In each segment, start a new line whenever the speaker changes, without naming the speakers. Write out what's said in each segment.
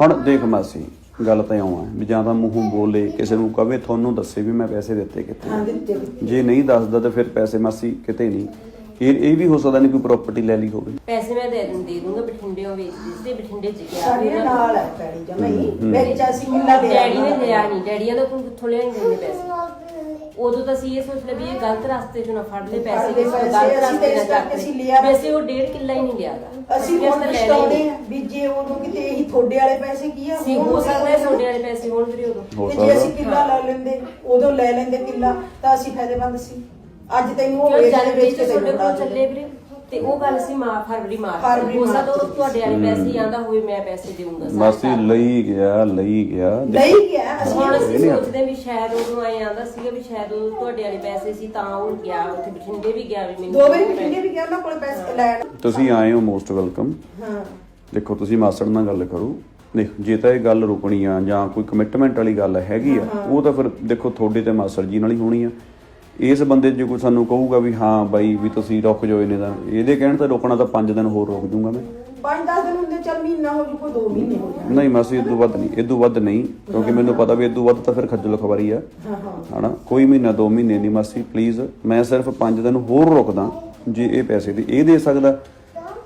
ਹੁਣ ਦੇਖ ਮਾਸੀ ਗੱਲ ਤਾਂ ਆਉਂ ਹੈ ਵੀ ਜਾਂ ਤਾਂ ਮੂੰਹੋਂ ਬੋਲੇ ਕਿਸੇ ਨੂੰ ਕਵੇ ਤੁਹਾਨੂੰ ਦੱਸੇ ਵੀ ਮੈਂ ਪੈਸੇ ਦਿੱਤੇ
ਹਾਂ ਦਿੱਤੇ।
ਜੇ ਨਹੀਂ ਦੱਸਦਾ ਤਾਂ ਫਿਰ ਪੈਸੇ ਮਾਸੀ ਕਿਤੇ ਨਹੀਂ ਇਹ ਇਹ ਵੀ ਹੋ ਸਕਦਾ ਨਹੀਂ ਕੋਈ ਪ੍ਰਾਪਰਟੀ ਲੈ ਲਈ ਹੋਵੇ।
ਪੈਸੇ ਮੈਂ ਦੇ ਦਿੰਦੀ ਦੇ ਦੂੰਗਾ ਬਠਿੰਡੇੋਂ ਵੇਚਦੀ ਸੀ ਬਠਿੰਡੇ ਚ ਗਿਆ।
ਸਾਡੇ
ਫਿਰ
ਨਾਲ ਹੈ ਪੈੜੀ ਜਮਈ। ਵਿੱਚ ਅਸੀਂ ਮਿੱਲਾ ਦੇ
ਡੈਡੀ ਨੇ ਲਿਆ ਨਹੀਂ ਡੈਡੀਆਂ ਦਾ ਕੋਲ ਕਿੱਥੋਂ ਲਿਆਂਗੇ ਨੇ ਪੈਸੇ? ਉਦੋਂ ਤਾਂ ਅਸੀਂ ਇਹ ਸੋਚ ਲਿਆ ਵੀ ਇਹ ਗਲਤ ਰਸਤੇ ਚੋਂ ਨਾ ਫੜ ਲੈ ਪੈਸੇ ਕਿਸੇ ਗਲਤ ਰਸਤੇ ਨਾ ਚੱਕ
ਲਿਆ।
ਵੈਸੇ ਉਹ ਡੇਢ ਕਿੱਲਾ ਹੀ ਨਹੀਂ ਲਿਆਦਾ
ਅਸੀਂ ਹੁਣ ਪਛਤਾਉਣੇ ਆ ਵੀ ਜੇ ਉਦੋਂ ਕਿਤੇ ਇਹੀ ਥੋੜੇ ਵਾਲੇ ਪੈਸੇ ਕੀ ਆ
ਹੋ ਸਕਦਾ ਹੈ ਸੋਡੇ ਵਾਲੇ ਪੈਸੇ ਹੋਣ ਵੀਰੇ ਉਦੋਂ।
ਜੇ ਅਸੀਂ ਕਿੱਲਾ ਲੈ ਲੈਂਦੇ ਉਦੋਂ ਲੈ ਲੈਂਦੇ ਕਿੱਲਾ ਤਾਂ ਅਸੀਂ ਫਾਇਦੇਮੰਦ ਸੀ। ਅੱਜ ਤੈਨੂੰ ਉਹ ਵੇਚ
ਜਨਵਰੀ
ਵੇਚ ਕੇ
ਤੁਹਾਡੇ
ਤੈਨੂੰ
ਕੋਲ ਚੱਲੇ ਵੀਰੇ ਤੇ ਉਹ ਗੱਲ ਸੀ ਮਾਰ ਫਰਵਰੀ ਮਾਰ
ਫਰਵਰੀ
ਹੋ ਸਕਦਾ
ਮਾਰਚ
ਉਹ ਤੁਹਾਡੇ ਵਾਲੇ ਪੈਸੇ ਆਂਦਾ ਹੋਵੇ ਮੈਂ ਪੈਸੇ ਦੇਵਾਂਗਾ
ਮਾਸੀ ਲਈ ਗਿਆ ਲਈ ਗਿਆ।
ਲਈ ਗਿਆ? ਅਸੀਂ
ਹੁਣ ਅਸੀਂ ਸੋਚਦੇ ਵੀ ਸ਼ਾਇਦ ਉਦੋਂ ਆਏ ਆਂਦਾ ਸੀਗਾ ਵੀ ਸ਼ਾਇਦ ਉਹ ਤੁਹਾਡੇ ਵਾਲੇ ਪੈਸੇ ਸੀ ਤਾਂ ਉਹ ਗਿਆ ਉੱਥੇ ਬਠਿੰਡੇ ਵੀ ਗਿਆ ਵੀ ਮੈਨੂੰ
ਦੋ ਵਾਰੀ ਬਠਿੰਡੇ ਵੀ ਗਿਆ ਉਹਨਾਂ ਕੋਲ ਪੈਸੇ ਲੈਣ।
ਤੁਸੀਂ ਆਏ ਹੋ ਮੋਸਟ ਵੈਲਕਮ
ਹਾਂ।
ਦੇਖੋ ਤੁਸੀਂ ਮਾਸੜ ਨਾਲ ਗੱਲ ਕਰੋ। ਦੇਖ ਜੇ ਤਾਂ ਇਹ ਗੱਲ ਰੁਕਣੀ ਆ ਜਾਂ ਕੋਈ ਕਮਿਟਮੈਂਟ ਵਾਲੀ ਗੱਲ ਹੈਗੀ ਆ ਉਹ ਤਾਂ ਫਿਰ ਦੇਖੋ ਤੁਹਾਡੇ ਤੇ ਮਾਸੜ ਜੀ ਨਾਲ ਹੀ ਹੋਣੀ ਆ। ਇਸ ਬੰਦੇ ਜੇ ਕੋਈ ਸਾਨੂੰ ਕਹੂਗਾ ਵੀ ਹਾਂ ਬਾਈ ਵੀ ਤੁਸੀਂ ਰੁਕ ਜਾਓ ਇਹਨੇ ਦਾ। ਇਹਦੇ ਕਹਿਣ ਤੇ ਰੁਕਣਾ ਤਾਂ 5 ਦਿਨ ਹੋਰ ਰੁਕ ਜੂਗਾ ਮੈਂ।
5-10 ਦਿਨ ਹੁੰਦੇ ਚੱਲ ਮਹੀਨਾ ਹੋ ਜੂ ਕੋਈ 2 ਮਹੀਨੇ ਹੋ ਜਾਣ
ਨਹੀਂ ਮਾਸੀ ਇਦੋਂ ਵੱਧ ਨਹੀਂ ਇਦੋਂ ਵੱਧ ਨਹੀਂ ਕਿਉਂਕਿ ਮੈਨੂੰ ਪਤਾ ਵੀ ਇਦੋਂ ਵੱਧ ਤਾਂ ਫਿਰ ਖੱਜਲ ਖਵਾਰੀ ਆ।
ਹਾਂ ਹਾਂ।
ਹਨਾ? ਕੋਈ ਮਹੀਨਾ 2 ਮਹੀਨੇ ਨਹੀਂ ਮਾਸੀ ਪਲੀਜ਼ ਮੈਂ ਸਿਰਫ 5 ਦਿਨ ਹੋਰ ਰੁਕਦਾ ਜੇ ਇਹ ਪੈਸੇ ਦੀ ਇਹ ਦੇ ਸਕਦਾ।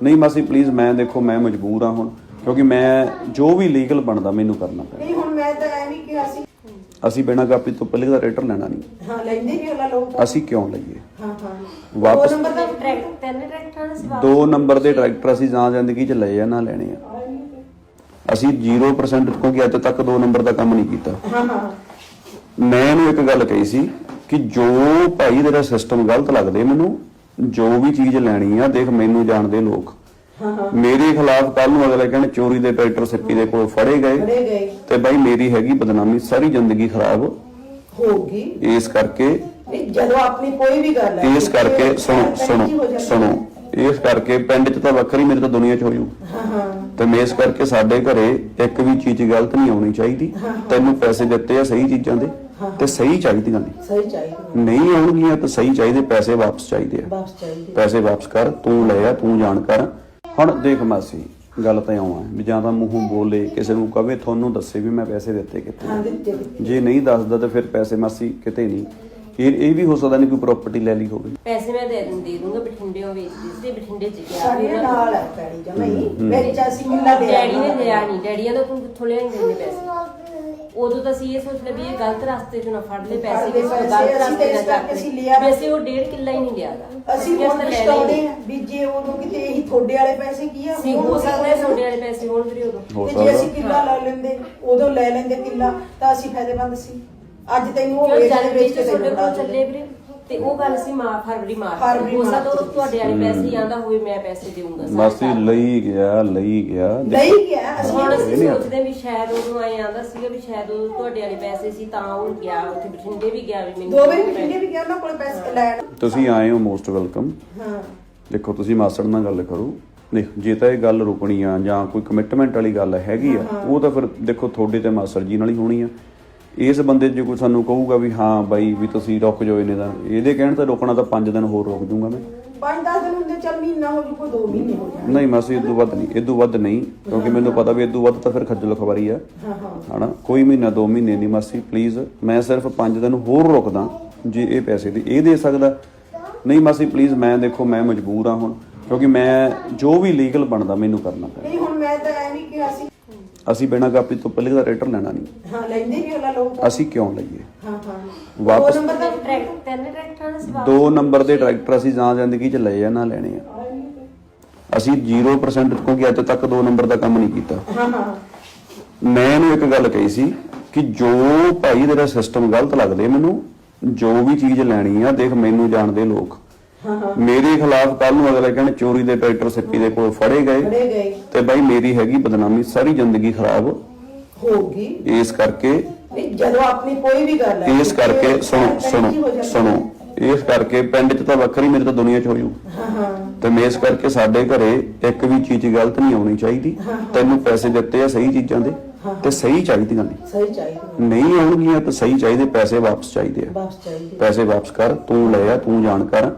ਨਹੀਂ ਮਾਸੀ ਪਲੀਜ਼ ਮੈਂ ਦੇਖੋ ਮੈਂ ਮਜਬੂਰ ਆ ਹੁਣ ਕਿਉਂਕਿ ਮੈਂ ਜੋ ਵੀ ਲੀਗਲ ਬਣਦਾ ਮੈਨੂੰ ਕਰਨਾ ਪੈਣਾ।
ਨਹੀਂ ਹੁਣ ਮੈਂ ਤਾਂ ਐ ਕਿਹਾ ਸੀ
ਅਸੀਂ ਬਿਨਾਂ ਕਾਪੀ ਤੋਂ ਪਹਿਲੇ ਦਾ ਰੇਟਰ ਲੈਣਾ ਨਹੀਂ।
ਹਾਂ ਲੈਂਦੇ ਵੀ ਅਗਲਾ ਲੋਕ
ਅਸੀਂ ਕਿਉਂ ਲਈਏ?
ਹਾਂ ਹਾਂ।
ਵਾਪਸ
ਦੋ ਨੰਬਰ ਦਾ
ਟਰੈਕਟਰ ਤਿੰਨ ਟਰੈਕਟਰਾਂ ਦਾ ਸਵਾਲ।
ਦੋ ਨੰਬਰ ਦੇ ਟਰੈਕਟਰ ਅਸੀਂ ਜਾਂ ਜ਼ਿੰਦਗੀ 'ਚ ਲਏ ਆ ਨਾ ਲੈਣੇ ਆ। ਅਸੀਂ 0% ਕਿਉਂਕਿ ਅੱਜ ਤੱਕ ਦੋ ਨੰਬਰ ਦਾ ਕੰਮ ਨਹੀਂ ਕੀਤਾ।
ਹਾਂ ਹਾਂ।
ਮੈਂ ਇਹਨੂੰ ਇੱਕ ਗੱਲ ਕਹੀ ਸੀ ਕਿ ਜੋ ਭਾਈ ਤੇਰਾ ਸਿਸਟਮ ਗਲਤ ਲੱਗਦੇ ਮੈਨੂੰ ਜੋ ਵੀ ਚੀਜ਼ ਲੈਣੀ ਆ ਦੇਖ ਮੈਨੂੰ ਜਾਣਦੇ ਲੋਕ। ਮੇਰੇ ਖਿਲਾਫ ਕੱਲ ਨੂੰ ਅਗਲੇ ਕਹਿਣ ਚੋਰੀ ਦੇ ਟਰੈਕਟਰ ਸਿੱਪੀ ਦੇ ਕੋਲ ਫੜੇ ਗਏ
ਫੜੇ ਗਏ।
ਤੇ ਬਾਈ ਮੇਰੀ ਹੈਗੀ ਬਦਨਾਮੀ ਸਾਰੀ ਜ਼ਿੰਦਗੀ ਖਰਾਬ
ਹੋਊਗੀ।
ਇਸ ਕਰਕੇ
ਨਹੀਂ ਜਦੋਂ ਆਪਣੀ ਕੋਈ ਵੀ ਗੱਲ ਹੈ
ਇਸ ਕਰਕੇ ਸੁਣੋ ਸੁਣੋ। ਸੁਣੋ ਇਸ ਕਰਕੇ ਪਿੰਡ 'ਚ ਤਾਂ ਵੱਖਰੀ ਮੇਰੇ ਤਾਂ ਦੁਨੀਆ 'ਚ ਹੋ ਜੂ।
ਹਾਂ ਹਾਂ।
ਤੇ ਮੈਂ ਇਸ ਕਰਕੇ ਸਾਡੇ ਘਰੇ ਇੱਕ ਵੀ ਚੀਜ਼ ਗਲਤ ਨਹੀਂ ਆਉਣੀ ਚਾਹੀਦੀ। ਤੈਨੂੰ ਪੈਸੇ ਦਿੱਤੇ ਆ ਸਹੀ ਚੀਜ਼ਾਂ ਦੇ ਤੇ ਸਹੀ ਚਾਹੀਦੀਆਂ ਨੇ।
ਸਹੀ ਚਾਹੀਦਾ
ਨਹੀਂ ਆਉਣਗੀਆਂ ਤਾਂ ਸਹੀ ਚਾਹੀਦੇ ਪੈਸੇ ਵਾਪਸ ਚਾਹੀਦੇ ਆ।
ਵਾਪਸ ਚਾਹੀਦੇ
ਪੈਸੇ ਵਾਪਸ ਕਰ ਤੂੰ ਲੈ ਆ ਤੂੰ ਜਾਣ ਕਰ। ਹੁਣ ਦੇਖ ਮਾਸੀ ਗੱਲ ਤਾਂ ਆਉਂ ਹੈ ਵੀ ਜਾਂ ਤਾਂ ਮੂੰਹੋਂ ਬੋਲੇ ਕਿਸੇ ਨੂੰ ਕਵੇ ਤੁਹਾਨੂੰ ਦੱਸੇ ਵੀ ਮੈਂ ਪੈਸੇ ਦਿੱਤੇ ਕਿੱਥੇ। ਜੇ ਨਹੀਂ ਦੱਸਦਾ ਤਾਂ ਫਿਰ ਪੈਸੇ ਮਾਸੀ ਕਿਤੇ ਨਹੀਂ ਇਹ ਇਹ ਵੀ ਹੋ ਸਕਦਾ ਨਹੀਂ ਕੋਈ ਪ੍ਰਾਪਰਟੀ ਲੈ ਲਈ ਹੋਵੇ।
ਪੈਸੇ ਮੈਂ ਦੇ ਦਿੰਦੀ ਦੇ ਦੂੰਗਾ ਬਠਿੰਡੇੋਂ ਵੇਚਦੀ ਸੀ ਬਠਿੰਡੇ ਚ ਗਿਆ
ਸਾਡੇ ਨਾਲ ਹੈ ਪੈੜੀ ਜਮਈ ਵਿੱਚ ਅਸੀਂ ਮਿੱਲਾ ਦੇ
ਡੈਡੀ ਨੇ ਲਿਆ ਨਹੀਂ ਡੈਡੀਆਂ ਦਾ ਕੋਲ ਕਿੱਥੋਂ ਲਿਆਂਗੇ ਨੇ ਪੈਸੇ। ਉਦੋਂ ਤਾਂ ਅਸੀਂ ਇਹ ਸੋਚ ਲਿਆ ਵੀ ਇਹ ਗਲਤ ਰਸਤੇ ਚੋਂ ਨਾ ਫੜ ਲੈ ਪੈਸੇ ਕਿਸੇ ਤੋਂ
ਪੈਸੇ,
ਗਲਤ ਰਸਤੇ
ਤਾਂ
ਨਾ ਚੱਕ
ਕਰਕੇ ਅਸੀਂ ਲਿਆ।
ਵੈਸੇ ਉਹ ਡੇਢ ਕਿੱਲਾ ਹੀ ਨਹੀਂ ਲਿਆਦਾ
ਅਸੀਂ ਹੁਣ ਪਛਤਾਉਣੇ ਆ ਵੀ ਜੇ ਉਦੋਂ ਕਿਤੇ ਇਹੀ ਥੋੜੇ ਵਾਲੇ ਪੈਸੇ ਕੀ ਆ
ਸੀ ਹੋ ਸਕਦਾ ਹੈ ਵਾਲੇ ਪੈਸੇ ਹੋਣ ਵੀਰੇ ਉਦੋਂ।
ਹੋ
ਤੇ ਜੇ ਅਸੀਂ ਕਿੱਲਾ ਲੈ ਲੈਂਦੇ ਉਦੋਂ ਲੈ ਲੈਂਦੇ ਕਿੱਲਾ ਤਾਂ ਅਸੀਂ ਫਾਇਦੇਮੰਦ ਸੀ। ਅੱਜ ਤੈਨੂੰ ਉਹ
ਕਿਉਂ
ਵੇਚ
ਜਨਵਰੀ
ਵੇਚ ਕੇ
ਤੁਹਾਡੇ
ਤੈਨੂੰ
ਕੋਲ ਚੱਲੇ ਵੀਰੇ ਤੇ ਉਹ ਗੱਲ ਸੀ ਮਾਰ ਫਰਵਰੀ ਮਾਰ
ਫਰਵਰੀ
ਹੋ ਸਕਦਾ ਉਹ
ਮਾਰਚ
ਤੁਹਾਡੇ ਵਾਲੇ ਪੈਸੇ ਹੀ ਆਂਦਾ ਹੋਵੇ ਮੈਂ ਪੈਸੇ ਦੇਵਾਂਗਾ
ਮਾਸੀ ਲਈ ਗਿਆ ਲਈ ਗਿਆ।
ਲਈ ਗਿਆ? ਅਸੀਂ
ਹੁਣ ਅਸੀਂ
ਨਹੀਂ।
ਸੋਚਦੇ ਵੀ ਸ਼ਾਇਦ ਉਦੋਂ ਆਏ ਆਂਦਾ ਸੀਗਾ ਵੀ ਸ਼ਾਇਦ ਉਹ ਤੁਹਾਡੇ ਵਾਲੇ ਪੈਸੇ ਸੀ ਤਾਂ ਉਹ ਗਿਆ ਉੱਥੇ ਬਠਿੰਡੇ ਵੀ ਗਿਆ ਵੀ ਮੈਨੂੰ
ਦੋ ਵਾਰੀ ਬਠਿੰਡੇ ਵੀ ਗਿਆ ਉਹਨਾਂ ਕੋਲ ਪੈਸੇ ਲੈਣ।
ਤੁਸੀਂ ਆਏ ਹੋ ਮੋਸਟ ਵੈਲਕਮ
ਹਾਂ।
ਦੇਖੋ ਤੁਸੀਂ ਮਾਸੜ ਨਾਲ ਗੱਲ ਕਰੋ। ਦੇਖ ਜੇ ਤਾਂ ਇਹ ਗੱਲ ਰੁਕਣੀ ਆ ਜਾਂ ਕੋਈ ਕਮਿਟਮੈਂਟ ਵਾਲੀ ਗੱਲ ਹੈਗੀ ਆ ਉਹ ਤਾਂ ਫਿਰ ਦੇਖੋ ਤੁਹਾਡੇ ਤੇ ਮਾਸੜ ਜੀ ਨਾਲ ਹੀ ਹੋਣੀ ਆ। ਇਸ ਬੰਦੇ ਜੇ ਕੋਈ ਸਾਨੂੰ ਕਹੂਗਾ ਵੀ ਹਾਂ ਬਾਈ ਵੀ ਤੁਸੀਂ ਰੁਕ ਜਾਓ ਇਹਨੇ ਦਾ ਇਹਦੇ ਕਹਿਣ ਤੇ ਰੁਕਣਾ ਤਾਂ 5 ਦਿਨ ਹੋਰ ਰੁਕ ਜੂਗਾ ਮੈਂ।
5-10 ਦਿਨ ਹੁੰਦੇ ਚੱਲ ਮਹੀਨਾ ਹੋ ਜੂ ਕੋਈ 2 ਮਹੀਨੇ ਹੋ ਜਾਣ।
ਨਹੀਂ ਮਾਸੀ ਇਦੋਂ ਵੱਧ ਨਹੀਂ ਇਦੋਂ ਵੱਧ ਨਹੀਂ ਕਿਉਂਕਿ ਮੈਨੂੰ ਪਤਾ ਵੀ ਇਦੋਂ ਵੱਧ ਤਾਂ ਫਿਰ ਖੱਜਲ ਖਵਾਰੀ ਆ।
ਹਾਂ ਹਾਂ।
ਹਨਾ? ਕੋਈ ਮਹੀਨਾ 2 ਮਹੀਨੇ ਨਹੀਂ ਮਾਸੀ ਪਲੀਜ਼ ਮੈਂ ਸਿਰਫ 5 ਦਿਨ ਹੋਰ ਰੁਕਦਾ ਜੇ ਇਹ ਪੈਸੇ ਦੀ ਇਹ ਦੇ ਸਕਦਾ। ਨਹੀਂ ਮਾਸੀ ਪਲੀਜ਼ ਮੈਂ ਦੇਖੋ ਮੈਂ ਮਜਬੂਰ ਆ ਹੁਣ ਕਿਉਂਕਿ ਮੈਂ ਜੋ ਵੀ ਲੀਗਲ ਬਣਦਾ ਮੈਨੂੰ ਕਰਨਾ ਪੈਣਾ।
ਨਹੀਂ ਹੁਣ ਮੈਂ ਤਾਂ ਐ ਨਹੀਂ ਕਿਹਾ ਸੀ
ਅਸੀਂ ਬਿਨਾਂ ਕਾਪੀ ਤੋਂ ਪਹਿਲੇ ਦਾ ਰੇਟਰ ਲੈਣਾ ਨਹੀਂ।
ਹਾਂ ਲੈਂਦੇ ਵੀ ਅਗਲਾ ਲੋਕ
ਅਸੀਂ ਕਿਉਂ ਲਈਏ?
ਹਾਂ ਹਾਂ।
ਵਾਪਸ
ਦੋ ਨੰਬਰ ਦਾ
ਟਰੈਕਟਰ ਤਿੰਨ ਟਰੈਕਟਰਾਂ ਦਾ ਸਵਾਲ।
ਦੋ ਨੰਬਰ ਦੇ ਟਰੈਕਟਰ ਅਸੀਂ ਜਾਂ ਜ਼ਿੰਦਗੀ 'ਚ ਲਏ ਆ ਨਾ ਲੈਣੇ ਆ। ਅਸੀਂ 0% ਕਿਉਂਕਿ ਅੱਜ ਤੱਕ ਦੋ ਨੰਬਰ ਦਾ ਕੰਮ ਨਹੀਂ ਕੀਤਾ।
ਹਾਂ ਹਾਂ।
ਮੈਂ ਇਹਨੂੰ ਇੱਕ ਗੱਲ ਕਹੀ ਸੀ ਕਿ ਜੋ ਭਾਈ ਤੇਰਾ ਸਿਸਟਮ ਗਲਤ ਲੱਗਦੇ ਮੈਨੂੰ ਜੋ ਵੀ ਚੀਜ਼ ਲੈਣੀ ਆ ਦੇਖ ਮੈਨੂੰ ਜਾਣਦੇ ਲੋਕ। ਮੇਰੇ ਖਿਲਾਫ ਕੱਲ ਨੂੰ ਅਗਲੇ ਕਹਿਣ ਚੋਰੀ ਦੇ ਟਰੈਕਟਰ ਸਿੱਪੀ ਦੇ ਕੋਲ ਫੜੇ ਗਏ
ਫੜੇ ਗਏ।
ਤੇ ਬਾਈ ਮੇਰੀ ਹੈਗੀ ਬਦਨਾਮੀ ਸਾਰੀ ਜ਼ਿੰਦਗੀ ਖਰਾਬ
ਹੋਊਗੀ।
ਇਸ ਕਰਕੇ
ਨਹੀਂ ਜਦੋਂ ਆਪਣੀ ਕੋਈ ਵੀ ਗੱਲ ਹੈ
ਇਸ ਕਰਕੇ ਸੁਣੋ ਸੁਣੋ। ਸੁਣੋ ਇਸ ਕਰਕੇ ਪਿੰਡ 'ਚ ਤਾਂ ਵੱਖਰੀ ਮੇਰੇ ਤਾਂ ਦੁਨੀਆ 'ਚ ਹੋ ਜੂ
ਹਾਂ ਹਾਂ।
ਤੇ ਮੈਂ ਇਸ ਕਰਕੇ ਸਾਡੇ ਘਰੇ ਇੱਕ ਵੀ ਚੀਜ਼ ਗਲਤ ਨਹੀਂ ਆਉਣੀ ਚਾਹੀਦੀ। ਤੈਨੂੰ ਪੈਸੇ ਦਿੱਤੇ ਆ ਸਹੀ ਚੀਜ਼ਾਂ ਦੇ ਤੇ ਸਹੀ ਚਾਹੀਦੀਆਂ ਨੇ।
ਸਹੀ ਚਾਹੀਦਾ
ਨਹੀਂ ਆਉਣਗੀਆਂ ਤਾਂ ਸਹੀ ਚਾਹੀਦੇ ਪੈਸੇ ਵਾਪਸ ਚਾਹੀਦੇ ਆ।
ਵਾਪਸ ਚਾਹੀਦੇ
ਪੈਸੇ ਵਾਪਸ ਕਰ ਤੂੰ ਲੈ ਆ ਤੂੰ ਜਾਣ ਕਰ।